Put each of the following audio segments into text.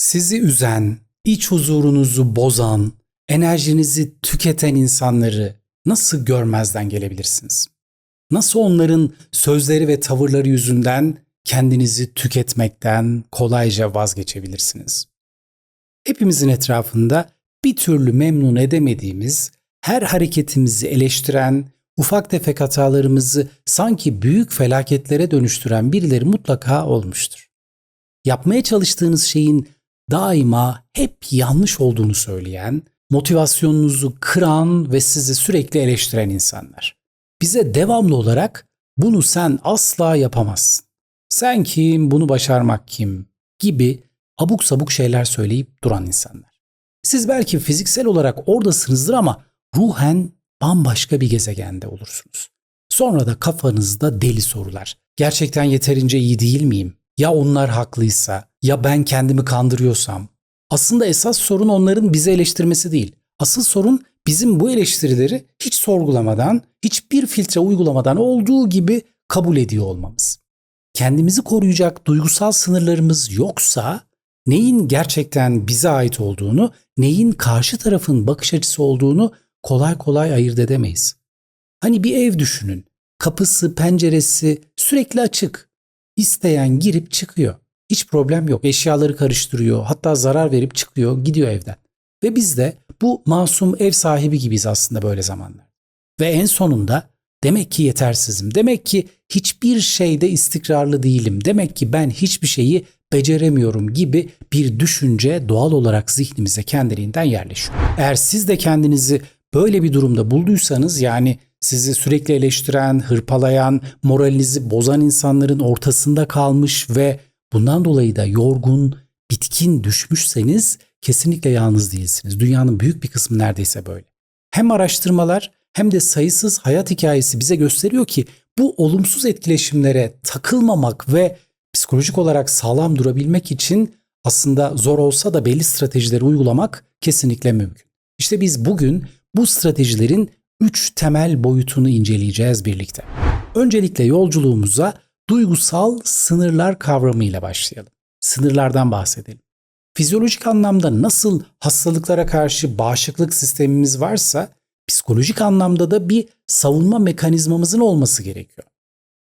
Sizi üzen, iç huzurunuzu bozan, enerjinizi tüketen insanları nasıl görmezden gelebilirsiniz? Nasıl onların sözleri ve tavırları yüzünden kendinizi tüketmekten kolayca vazgeçebilirsiniz? Hepimizin etrafında bir türlü memnun edemediğimiz, her hareketimizi eleştiren, ufak tefek hatalarımızı sanki büyük felaketlere dönüştüren birileri mutlaka olmuştur. Yapmaya çalıştığınız şeyin daima hep yanlış olduğunu söyleyen, motivasyonunuzu kıran ve sizi sürekli eleştiren insanlar. Bize devamlı olarak bunu sen asla yapamazsın. Sen kim, bunu başarmak kim gibi abuk sabuk şeyler söyleyip duran insanlar. Siz belki fiziksel olarak oradasınızdır ama ruhen bambaşka bir gezegende olursunuz. Sonra da kafanızda deli sorular. Gerçekten yeterince iyi değil miyim? Ya onlar haklıysa, ya ben kendimi kandırıyorsam? Aslında esas sorun onların bizi eleştirmesi değil. Asıl sorun bizim bu eleştirileri hiç sorgulamadan, hiçbir filtre uygulamadan olduğu gibi kabul ediyor olmamız. Kendimizi koruyacak duygusal sınırlarımız yoksa neyin gerçekten bize ait olduğunu, neyin karşı tarafın bakış açısı olduğunu kolay kolay ayırt edemeyiz. Hani bir ev düşünün. Kapısı, penceresi sürekli açık. İsteyen girip çıkıyor. Hiç problem yok. Eşyaları karıştırıyor. Hatta zarar verip çıkıyor, gidiyor evden. Ve biz de bu masum ev sahibi gibiyiz aslında böyle zamanlar. Ve en sonunda demek ki yetersizim. Demek ki hiçbir şeyde istikrarlı değilim. Demek ki ben hiçbir şeyi beceremiyorum gibi bir düşünce doğal olarak zihnimize kendiliğinden yerleşiyor. Eğer siz de kendinizi böyle bir durumda bulduysanız yani sizi sürekli eleştiren, hırpalayan, moralinizi bozan insanların ortasında kalmış ve bundan dolayı da yorgun, bitkin düşmüşseniz kesinlikle yalnız değilsiniz. Dünyanın büyük bir kısmı neredeyse böyle. Hem araştırmalar hem de sayısız hayat hikayesi bize gösteriyor ki bu olumsuz etkileşimlere takılmamak ve psikolojik olarak sağlam durabilmek için aslında zor olsa da belli stratejileri uygulamak kesinlikle mümkün. İşte biz bugün bu stratejilerin 3 temel boyutunu inceleyeceğiz birlikte. Öncelikle yolculuğumuza duygusal sınırlar kavramıyla başlayalım. Sınırlardan bahsedelim. Fizyolojik anlamda nasıl hastalıklara karşı bağışıklık sistemimiz varsa psikolojik anlamda da bir savunma mekanizmamızın olması gerekiyor.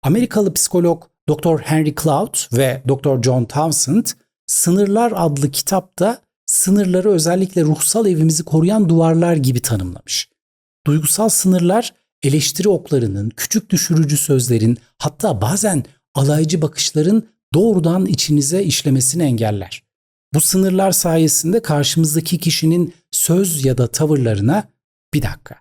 Amerikalı psikolog Dr. Henry Cloud ve Dr. John Townsend Sınırlar adlı kitapta sınırları özellikle ruhsal evimizi koruyan duvarlar gibi tanımlamış. Duygusal sınırlar eleştiri oklarının, küçük düşürücü sözlerin, hatta bazen alaycı bakışların doğrudan içinize işlemesini engeller. Bu sınırlar sayesinde karşımızdaki kişinin söz ya da tavırlarına bir dakika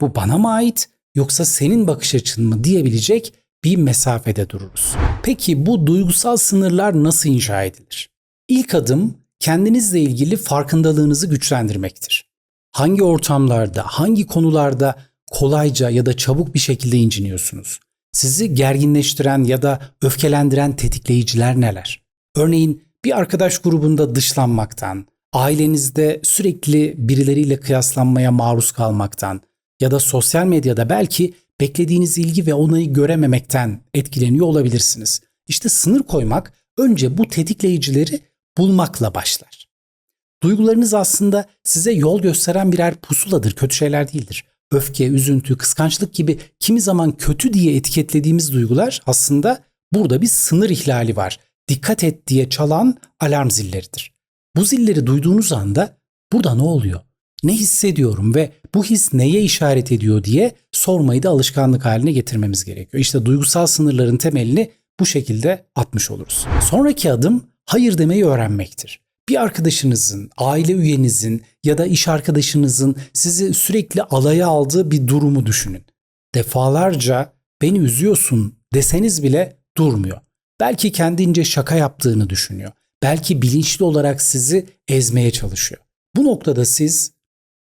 bu bana mı ait yoksa senin bakış açın mı diyebilecek bir mesafede dururuz. Peki bu duygusal sınırlar nasıl inşa edilir? İlk adım kendinizle ilgili farkındalığınızı güçlendirmektir. Hangi ortamlarda, hangi konularda kolayca ya da çabuk bir şekilde inciniyorsunuz? Sizi gerginleştiren ya da öfkelendiren tetikleyiciler neler? Örneğin bir arkadaş grubunda dışlanmaktan, ailenizde sürekli birileriyle kıyaslanmaya maruz kalmaktan ya da sosyal medyada belki beklediğiniz ilgi ve onayı görememekten etkileniyor olabilirsiniz. İşte sınır koymak önce bu tetikleyicileri bulmakla başlar. Duygularınız aslında size yol gösteren birer pusuladır, kötü şeyler değildir. Öfke, üzüntü, kıskançlık gibi kimi zaman kötü diye etiketlediğimiz duygular aslında burada bir sınır ihlali var. Dikkat et diye çalan alarm zilleridir. Bu zilleri duyduğunuz anda burada ne oluyor? Ne hissediyorum ve bu his neye işaret ediyor diye sormayı da alışkanlık haline getirmemiz gerekiyor. İşte duygusal sınırların temelini bu şekilde atmış oluruz. Sonraki adım hayır demeyi öğrenmektir. Bir arkadaşınızın, aile üyenizin ya da iş arkadaşınızın sizi sürekli alaya aldığı bir durumu düşünün. Defalarca beni üzüyorsun deseniz bile durmuyor. Belki kendince şaka yaptığını düşünüyor. Belki bilinçli olarak sizi ezmeye çalışıyor. Bu noktada siz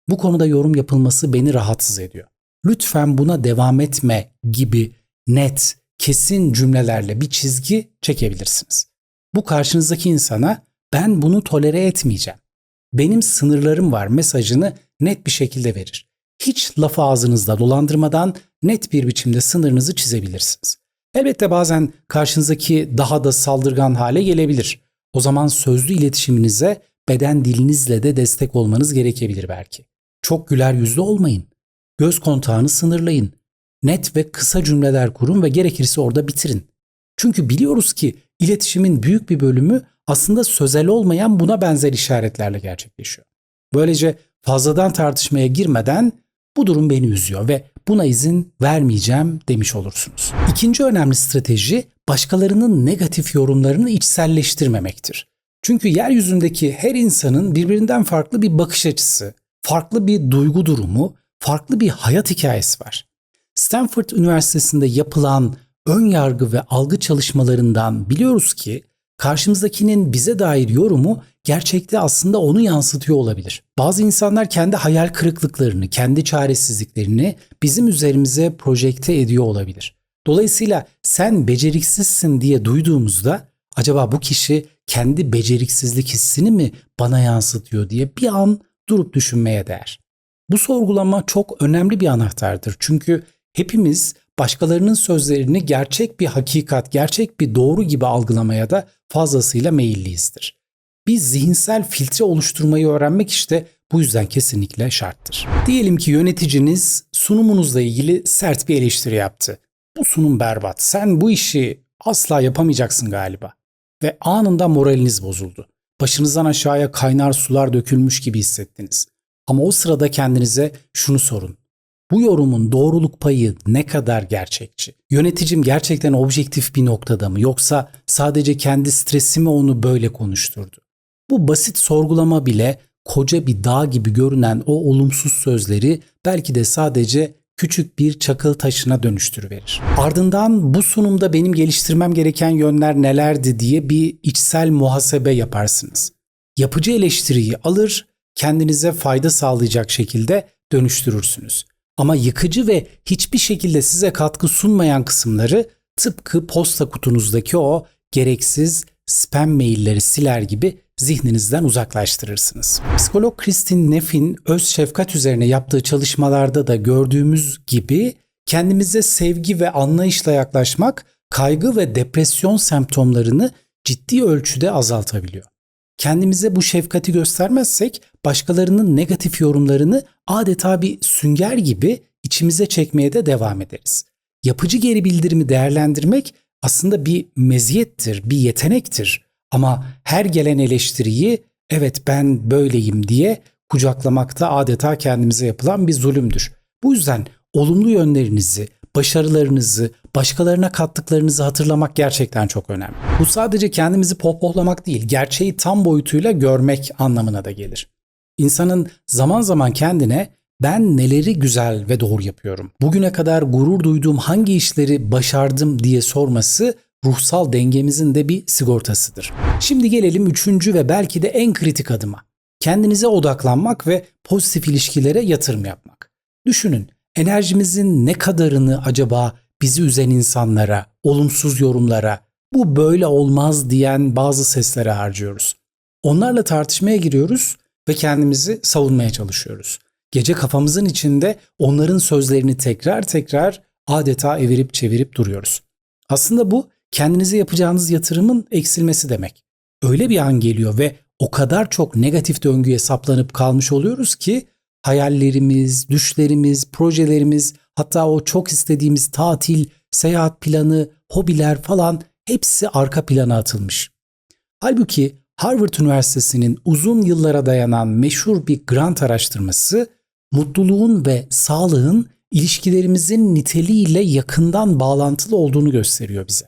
bu konuda yorum yapılması beni rahatsız ediyor. Lütfen buna devam etme gibi net, kesin cümlelerle bir çizgi çekebilirsiniz. Bu karşınızdaki insana ben bunu tolere etmeyeceğim. Benim sınırlarım var mesajını net bir şekilde verir. Hiç lafı ağzınızda dolandırmadan net bir biçimde sınırınızı çizebilirsiniz. Elbette bazen karşınızdaki daha da saldırgan hale gelebilir. O zaman sözlü iletişiminize beden dilinizle de destek olmanız gerekebilir belki. Çok güler yüzlü olmayın. Göz kontağını sınırlayın. Net ve kısa cümleler kurun ve gerekirse orada bitirin. Çünkü biliyoruz ki iletişimin büyük bir bölümü aslında sözel olmayan buna benzer işaretlerle gerçekleşiyor. Böylece fazladan tartışmaya girmeden bu durum beni üzüyor ve buna izin vermeyeceğim demiş olursunuz. İkinci önemli strateji başkalarının negatif yorumlarını içselleştirmemektir. Çünkü yeryüzündeki her insanın birbirinden farklı bir bakış açısı, farklı bir duygu durumu, farklı bir hayat hikayesi var. Stanford Üniversitesi'nde yapılan ön yargı ve algı çalışmalarından biliyoruz ki karşımızdakinin bize dair yorumu gerçekte aslında onu yansıtıyor olabilir. Bazı insanlar kendi hayal kırıklıklarını, kendi çaresizliklerini bizim üzerimize projekte ediyor olabilir. Dolayısıyla sen beceriksizsin diye duyduğumuzda acaba bu kişi kendi beceriksizlik hissini mi bana yansıtıyor diye bir an durup düşünmeye değer. Bu sorgulama çok önemli bir anahtardır. Çünkü hepimiz başkalarının sözlerini gerçek bir hakikat, gerçek bir doğru gibi algılamaya da fazlasıyla meyilliyizdir. Biz zihinsel filtre oluşturmayı öğrenmek işte bu yüzden kesinlikle şarttır. Diyelim ki yöneticiniz sunumunuzla ilgili sert bir eleştiri yaptı. Bu sunum berbat. Sen bu işi asla yapamayacaksın galiba. Ve anında moraliniz bozuldu. Başınızdan aşağıya kaynar sular dökülmüş gibi hissettiniz. Ama o sırada kendinize şunu sorun. Bu yorumun doğruluk payı ne kadar gerçekçi? Yöneticim gerçekten objektif bir noktada mı yoksa sadece kendi stresi mi onu böyle konuşturdu? Bu basit sorgulama bile koca bir dağ gibi görünen o olumsuz sözleri belki de sadece küçük bir çakıl taşına dönüştürüverir. Ardından bu sunumda benim geliştirmem gereken yönler nelerdi diye bir içsel muhasebe yaparsınız. Yapıcı eleştiriyi alır, kendinize fayda sağlayacak şekilde dönüştürürsünüz. Ama yıkıcı ve hiçbir şekilde size katkı sunmayan kısımları tıpkı posta kutunuzdaki o gereksiz spam mailleri siler gibi zihninizden uzaklaştırırsınız. Psikolog Kristin Neff'in öz şefkat üzerine yaptığı çalışmalarda da gördüğümüz gibi kendimize sevgi ve anlayışla yaklaşmak kaygı ve depresyon semptomlarını ciddi ölçüde azaltabiliyor. Kendimize bu şefkati göstermezsek başkalarının negatif yorumlarını adeta bir sünger gibi içimize çekmeye de devam ederiz. Yapıcı geri bildirimi değerlendirmek aslında bir meziyettir, bir yetenektir. Ama her gelen eleştiriyi evet ben böyleyim diye kucaklamakta adeta kendimize yapılan bir zulümdür. Bu yüzden olumlu yönlerinizi, başarılarınızı, başkalarına kattıklarınızı hatırlamak gerçekten çok önemli. Bu sadece kendimizi pohpohlamak değil, gerçeği tam boyutuyla görmek anlamına da gelir. İnsanın zaman zaman kendine ben neleri güzel ve doğru yapıyorum? Bugüne kadar gurur duyduğum hangi işleri başardım diye sorması ruhsal dengemizin de bir sigortasıdır. Şimdi gelelim üçüncü ve belki de en kritik adıma. Kendinize odaklanmak ve pozitif ilişkilere yatırım yapmak. Düşünün, enerjimizin ne kadarını acaba bizi üzen insanlara, olumsuz yorumlara, bu böyle olmaz diyen bazı seslere harcıyoruz. Onlarla tartışmaya giriyoruz ve kendimizi savunmaya çalışıyoruz. Gece kafamızın içinde onların sözlerini tekrar tekrar adeta evirip çevirip duruyoruz. Aslında bu kendinize yapacağınız yatırımın eksilmesi demek. Öyle bir an geliyor ve o kadar çok negatif döngüye saplanıp kalmış oluyoruz ki hayallerimiz, düşlerimiz, projelerimiz, hatta o çok istediğimiz tatil, seyahat planı, hobiler falan hepsi arka plana atılmış. Halbuki Harvard Üniversitesi'nin uzun yıllara dayanan meşhur bir grant araştırması mutluluğun ve sağlığın ilişkilerimizin niteliğiyle yakından bağlantılı olduğunu gösteriyor bize.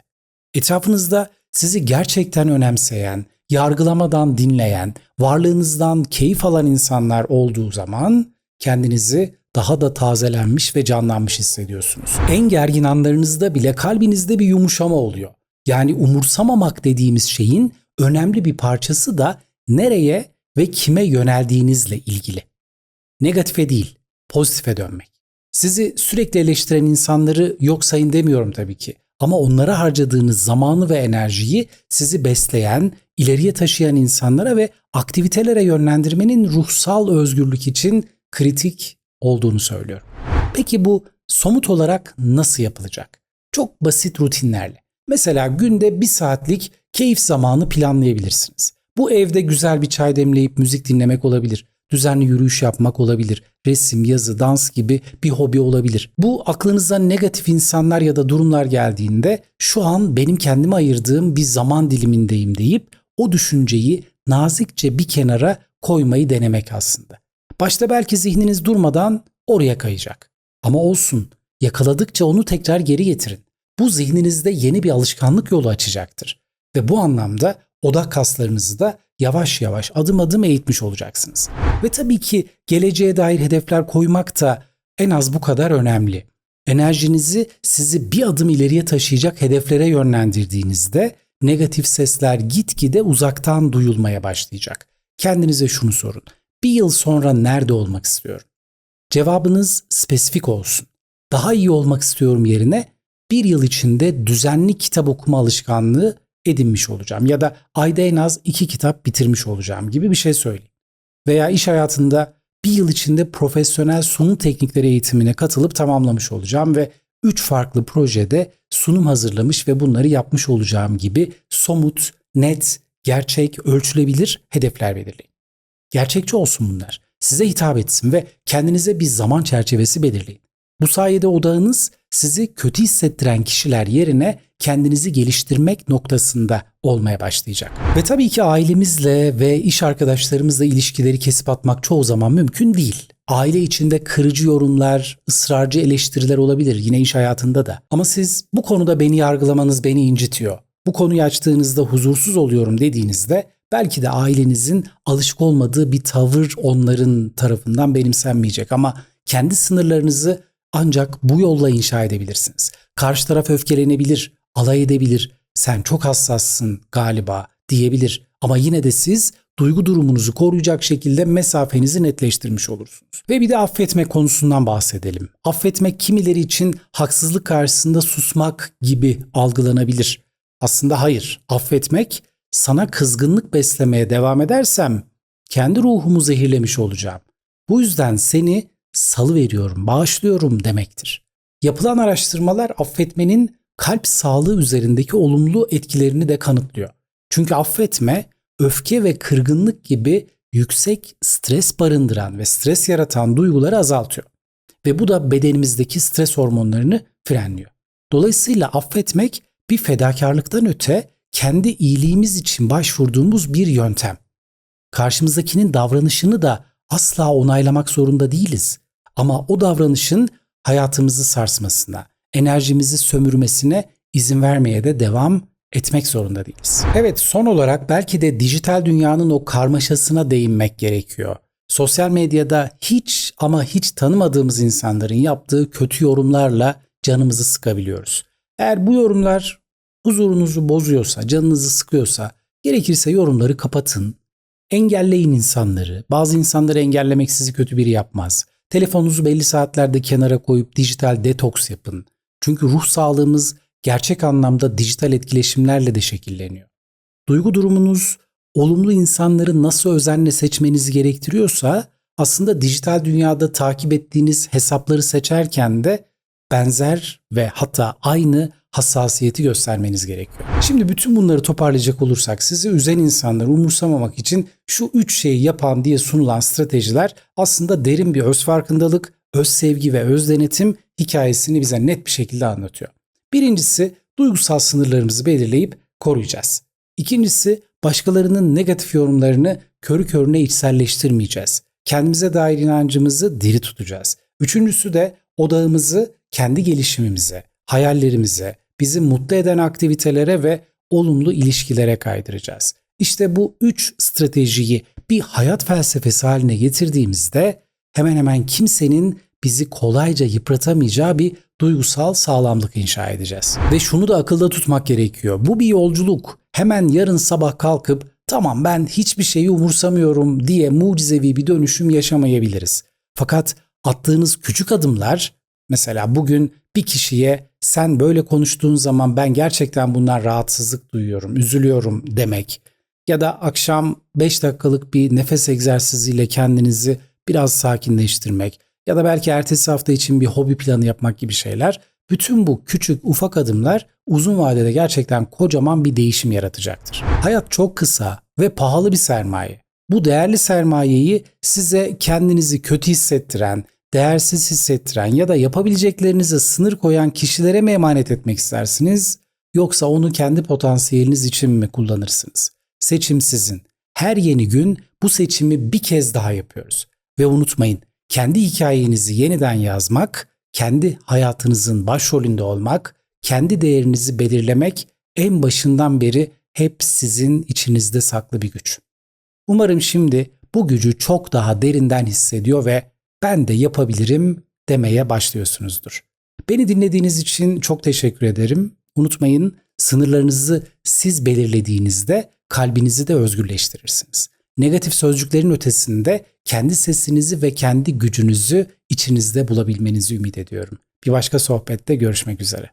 Etrafınızda sizi gerçekten önemseyen, yargılamadan dinleyen, varlığınızdan keyif alan insanlar olduğu zaman kendinizi daha da tazelenmiş ve canlanmış hissediyorsunuz. En gergin anlarınızda bile kalbinizde bir yumuşama oluyor. Yani umursamamak dediğimiz şeyin önemli bir parçası da nereye ve kime yöneldiğinizle ilgili. Negatife değil, pozitife dönmek. Sizi sürekli eleştiren insanları yok sayın demiyorum tabii ki. Ama onlara harcadığınız zamanı ve enerjiyi sizi besleyen, ileriye taşıyan insanlara ve aktivitelere yönlendirmenin ruhsal özgürlük için kritik olduğunu söylüyorum. Peki bu somut olarak nasıl yapılacak? Çok basit rutinlerle. Mesela günde bir saatlik keyif zamanı planlayabilirsiniz. Bu evde güzel bir çay demleyip müzik dinlemek olabilir. Düzenli yürüyüş yapmak olabilir. Resim, yazı, dans gibi bir hobi olabilir. Bu aklınıza negatif insanlar ya da durumlar geldiğinde şu an benim kendime ayırdığım bir zaman dilimindeyim deyip o düşünceyi nazikçe bir kenara koymayı denemek aslında. Başta belki zihniniz durmadan oraya kayacak. Ama olsun. Yakaladıkça onu tekrar geri getirin. Bu zihninizde yeni bir alışkanlık yolu açacaktır. Ve bu anlamda odak kaslarınızı da yavaş yavaş adım adım eğitmiş olacaksınız. Ve tabii ki geleceğe dair hedefler koymak da en az bu kadar önemli. Enerjinizi sizi bir adım ileriye taşıyacak hedeflere yönlendirdiğinizde negatif sesler gitgide uzaktan duyulmaya başlayacak. Kendinize şunu sorun. Bir yıl sonra nerede olmak istiyorum? Cevabınız spesifik olsun. Daha iyi olmak istiyorum yerine bir yıl içinde düzenli kitap okuma alışkanlığı edinmiş olacağım ya da ayda en az iki kitap bitirmiş olacağım gibi bir şey söyleyeyim. Veya iş hayatında bir yıl içinde profesyonel sunum teknikleri eğitimine katılıp tamamlamış olacağım ve üç farklı projede sunum hazırlamış ve bunları yapmış olacağım gibi somut, net, gerçek, ölçülebilir hedefler belirleyin. Gerçekçi olsun bunlar. Size hitap etsin ve kendinize bir zaman çerçevesi belirleyin. Bu sayede odağınız sizi kötü hissettiren kişiler yerine kendinizi geliştirmek noktasında olmaya başlayacak. Ve tabii ki ailemizle ve iş arkadaşlarımızla ilişkileri kesip atmak çoğu zaman mümkün değil. Aile içinde kırıcı yorumlar, ısrarcı eleştiriler olabilir yine iş hayatında da. Ama siz bu konuda beni yargılamanız beni incitiyor. Bu konuyu açtığınızda huzursuz oluyorum dediğinizde belki de ailenizin alışık olmadığı bir tavır onların tarafından benimsenmeyecek ama kendi sınırlarınızı ancak bu yolla inşa edebilirsiniz. Karşı taraf öfkelenebilir, alay edebilir. Sen çok hassassın galiba diyebilir. Ama yine de siz duygu durumunuzu koruyacak şekilde mesafenizi netleştirmiş olursunuz. Ve bir de affetme konusundan bahsedelim. Affetmek kimileri için haksızlık karşısında susmak gibi algılanabilir. Aslında hayır. Affetmek sana kızgınlık beslemeye devam edersem kendi ruhumu zehirlemiş olacağım. Bu yüzden seni salı veriyorum, bağışlıyorum demektir. Yapılan araştırmalar affetmenin kalp sağlığı üzerindeki olumlu etkilerini de kanıtlıyor. Çünkü affetme öfke ve kırgınlık gibi yüksek stres barındıran ve stres yaratan duyguları azaltıyor. Ve bu da bedenimizdeki stres hormonlarını frenliyor. Dolayısıyla affetmek bir fedakarlıktan öte kendi iyiliğimiz için başvurduğumuz bir yöntem. Karşımızdakinin davranışını da asla onaylamak zorunda değiliz. Ama o davranışın hayatımızı sarsmasına, enerjimizi sömürmesine izin vermeye de devam etmek zorunda değiliz. Evet son olarak belki de dijital dünyanın o karmaşasına değinmek gerekiyor. Sosyal medyada hiç ama hiç tanımadığımız insanların yaptığı kötü yorumlarla canımızı sıkabiliyoruz. Eğer bu yorumlar huzurunuzu bozuyorsa, canınızı sıkıyorsa gerekirse yorumları kapatın. Engelleyin insanları. Bazı insanları engellemek sizi kötü biri yapmaz. Telefonunuzu belli saatlerde kenara koyup dijital detoks yapın. Çünkü ruh sağlığımız gerçek anlamda dijital etkileşimlerle de şekilleniyor. Duygu durumunuz olumlu insanları nasıl özenle seçmenizi gerektiriyorsa aslında dijital dünyada takip ettiğiniz hesapları seçerken de benzer ve hatta aynı hassasiyeti göstermeniz gerekiyor. Şimdi bütün bunları toparlayacak olursak sizi üzen insanları umursamamak için şu üç şeyi yapan diye sunulan stratejiler aslında derin bir öz farkındalık, öz sevgi ve öz denetim hikayesini bize net bir şekilde anlatıyor. Birincisi duygusal sınırlarımızı belirleyip koruyacağız. İkincisi başkalarının negatif yorumlarını körü körüne içselleştirmeyeceğiz. Kendimize dair inancımızı diri tutacağız. Üçüncüsü de odağımızı kendi gelişimimize, hayallerimize, bizi mutlu eden aktivitelere ve olumlu ilişkilere kaydıracağız. İşte bu üç stratejiyi bir hayat felsefesi haline getirdiğimizde hemen hemen kimsenin bizi kolayca yıpratamayacağı bir duygusal sağlamlık inşa edeceğiz. Ve şunu da akılda tutmak gerekiyor. Bu bir yolculuk. Hemen yarın sabah kalkıp tamam ben hiçbir şeyi umursamıyorum diye mucizevi bir dönüşüm yaşamayabiliriz. Fakat attığınız küçük adımlar mesela bugün bir kişiye sen böyle konuştuğun zaman ben gerçekten bundan rahatsızlık duyuyorum, üzülüyorum demek ya da akşam 5 dakikalık bir nefes egzersiziyle kendinizi biraz sakinleştirmek ya da belki ertesi hafta için bir hobi planı yapmak gibi şeyler Bütün bu küçük ufak adımlar uzun vadede gerçekten kocaman bir değişim yaratacaktır. Hayat çok kısa ve pahalı bir sermaye. Bu değerli sermayeyi size kendinizi kötü hissettiren, değersiz hissettiren ya da yapabileceklerinize sınır koyan kişilere mi emanet etmek istersiniz yoksa onu kendi potansiyeliniz için mi kullanırsınız? Seçim sizin. Her yeni gün bu seçimi bir kez daha yapıyoruz. Ve unutmayın, kendi hikayenizi yeniden yazmak, kendi hayatınızın başrolünde olmak, kendi değerinizi belirlemek en başından beri hep sizin içinizde saklı bir güç. Umarım şimdi bu gücü çok daha derinden hissediyor ve ben de yapabilirim demeye başlıyorsunuzdur. Beni dinlediğiniz için çok teşekkür ederim. Unutmayın sınırlarınızı siz belirlediğinizde kalbinizi de özgürleştirirsiniz. Negatif sözcüklerin ötesinde kendi sesinizi ve kendi gücünüzü içinizde bulabilmenizi ümit ediyorum. Bir başka sohbette görüşmek üzere.